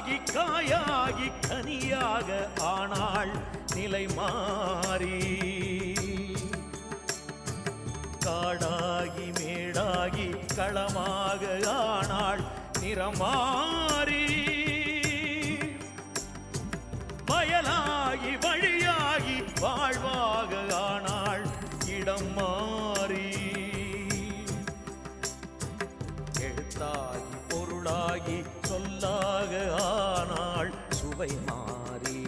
ஆகி காயாகி கனியாக ஆனாள் நிலை மாறி. காடாகி மேடாகி களமாக ஆனாள் நிறமாறி வயலாகி வழியாகி வாழ்வாக ஆனாள் இடம் மாறி சொல்லாக ஆனாள் சுவை மாறி.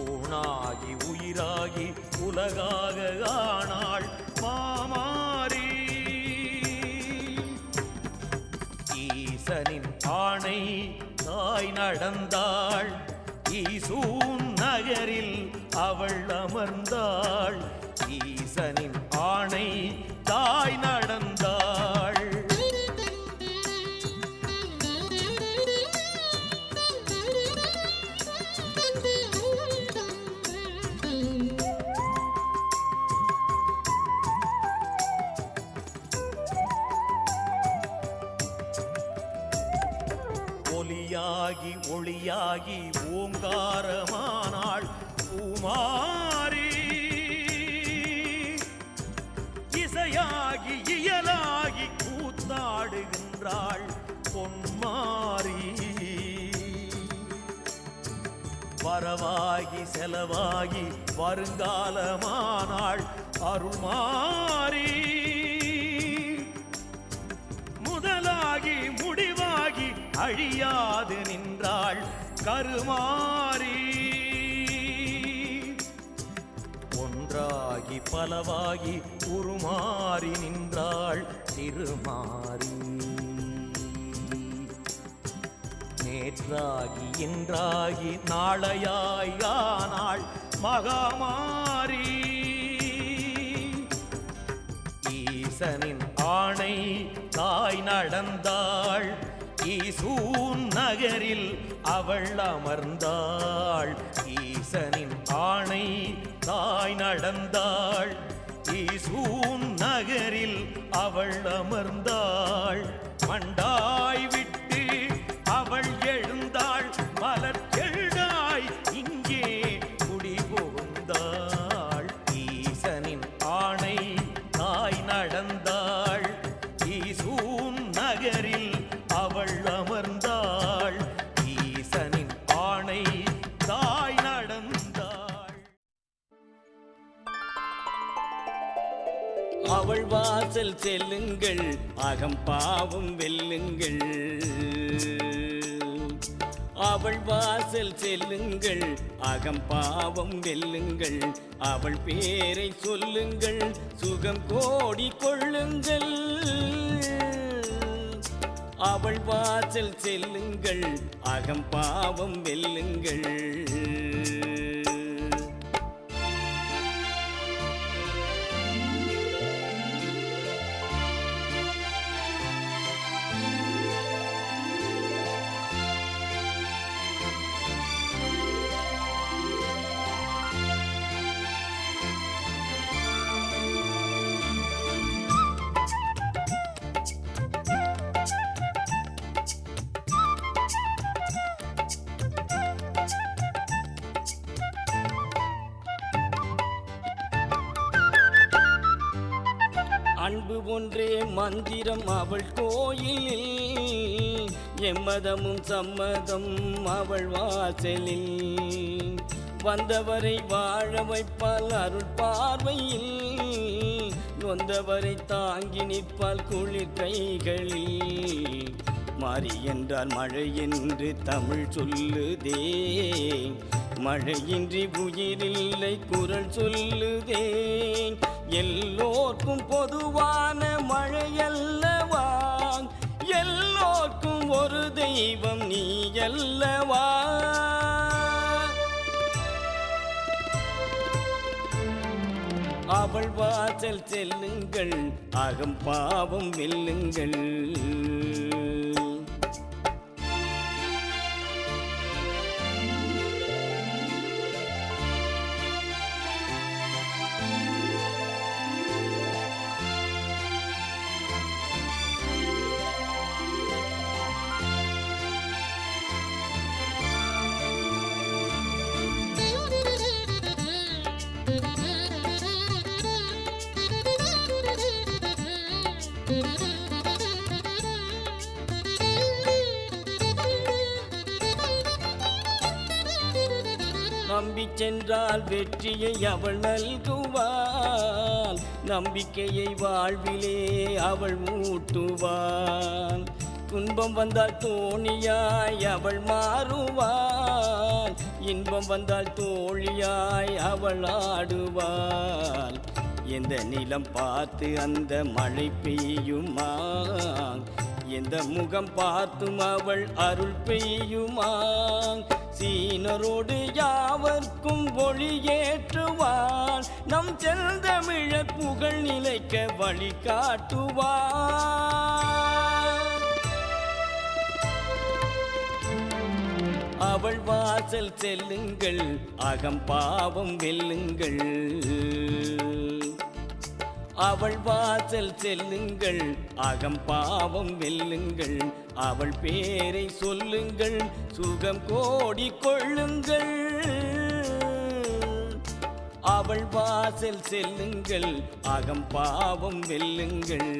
ஊனாகி உயிராகி உலகாக ஆனாள் மாமாரி ஈசனின் ஆணை தாய் நடந்தாள் ஈசூன் நகரில் அவள் அமர்ந்தாள். ஈசனின் ஆணை தாய் நடந்தாள். ஆகி ஓங்காரமானாள் பூமாரி. இசையாகி இயலாகி கூத்தாடுகின்றாள் பொன்மாரி. வரவாகி செலவாகி வருங்காலமானாள் அருள்மாரி முதலாகி முடிவாகி அழியாது நின்றாள் கருமாறி. ஒன்றாகி பலவாகி உருமாறி நின்றாள் திருமாறி. நேற்றாகி இன்றாகி நாளையாயானாள் மகாமாரி ஈசனின் ஆணை தாய் நடந்தாள் ஈசூன் நகரில் அவள் அமர்ந்தாள். ஈசனின் ஆணை தாய் நடந்தாள். ஈசூன் நகரில் அவள் அமர்ந்தாள். மண்டாய் அகம் பாவம் வெல்லுங்கள். அவள் வாசல் செல்லுங்கள். அகம் பாவம் வெல்லுங்கள். அவள் பேரை சொல்லுங்கள். சுகம் கோடி கொள்ளுங்கள். அவள் வாசல் செல்லுங்கள். அகம் பாவம் வெல்லுங்கள். மந்திரம் அவள் கோயிலில் எம்மதமும் சம்மதம் அவள் வாசலில். வந்தவரை வாழ வைப்பால் அருள் பார்வையில் நொந்தவரை தாங்கி நிற்பால் குளிர் கைகளில். மாறி என்றால் மழை என்று தமிழ் சொல்லுதே மழையின்றி உயிரில்லை குரல் சொல்லுதே. எல்லோர்க்கும் பொதுவான மழையல்லவா? எல்லோர்க்கும் ஒரு தெய்வம் நீ அல்லவா அவள் வாசல் செல்லுங்கள் அகம் பாவம் வெல்லுங்கள். நம்பி சென்றால் வெற்றியை அவள் நல்குவாள். நம்பிக்கையை வாழ்விலே அவள் மூட்டுவாள். துன்பம் வந்தால் தோணியாய் அவள் மாறுவாள். இன்பம் வந்தால் தோழியாய் அவள் ஆடுவாள். எந்த நிலம் பார்த்து அந்த மழை பெய்யுமா எந்த முகம் பார்த்தும் அவள் அருள் பெய்யுமா சீனரோடு யாவர்க்கும் ஒளியேற்றுவாள் நம் செந்தமிழர் புகழ் நிலைக்க வழி அவள் வாசல் செல்லுங்கள் அகம் பாவம் வெல்லுங்கள். அவள் வாசல் செல்லுங்கள் அகம் பாவம் வெல்லுங்கள் அவள் பேரை சொல்லுங்கள் சுகம் கோடி கொள்ளுங்கள். அவள் வாசல் செல்லுங்கள் அகம் பாவம் வெல்லுங்கள்.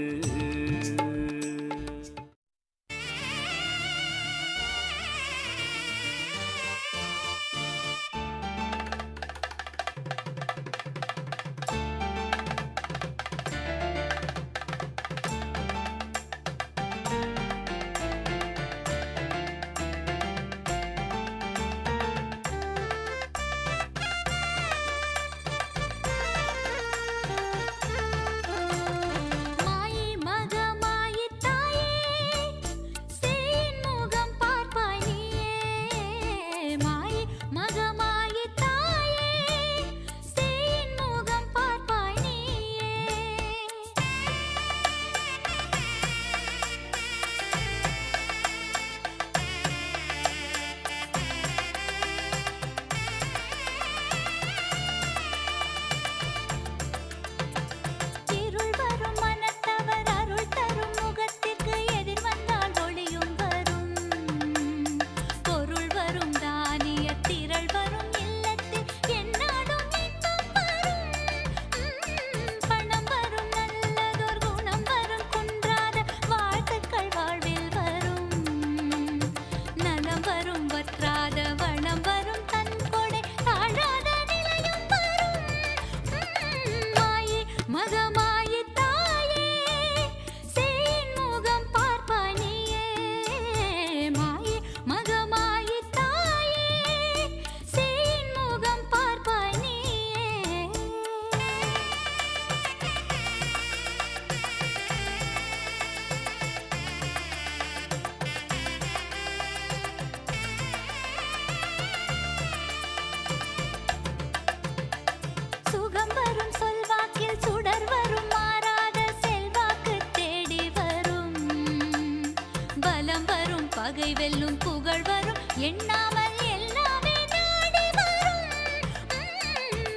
பகை வெல்லும் புகழ் வரும். எண்ணாமல் எல்லாமே நாடி வரும்.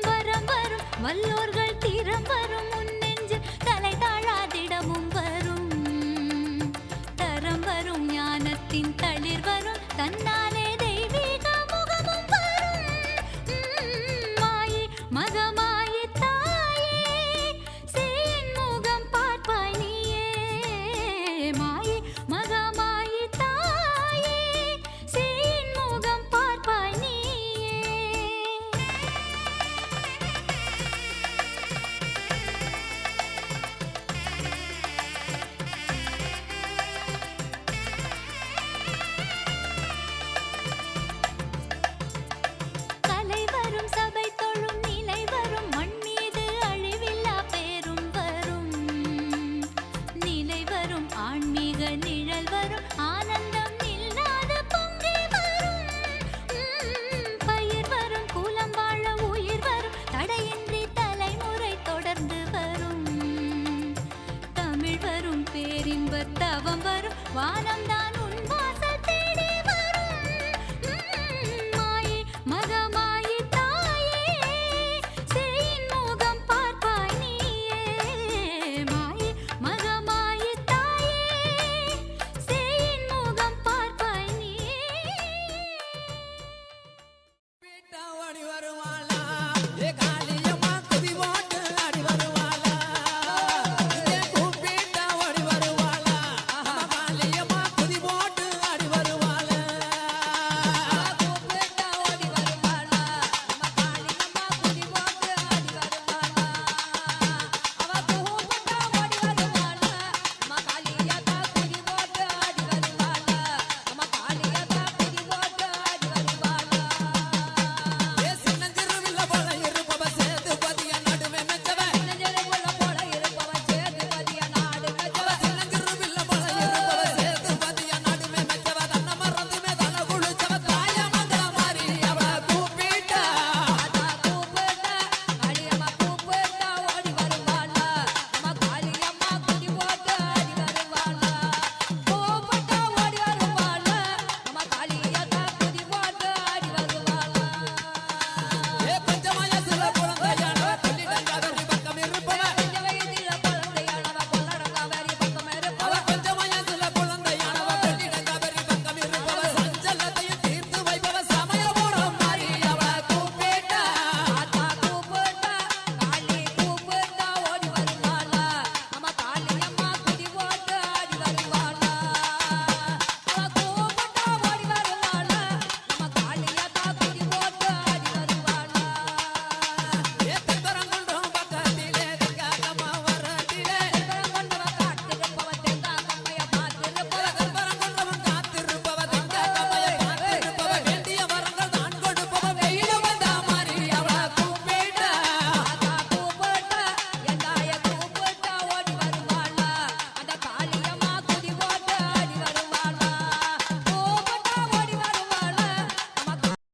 வரம் வரும். வல்லோர்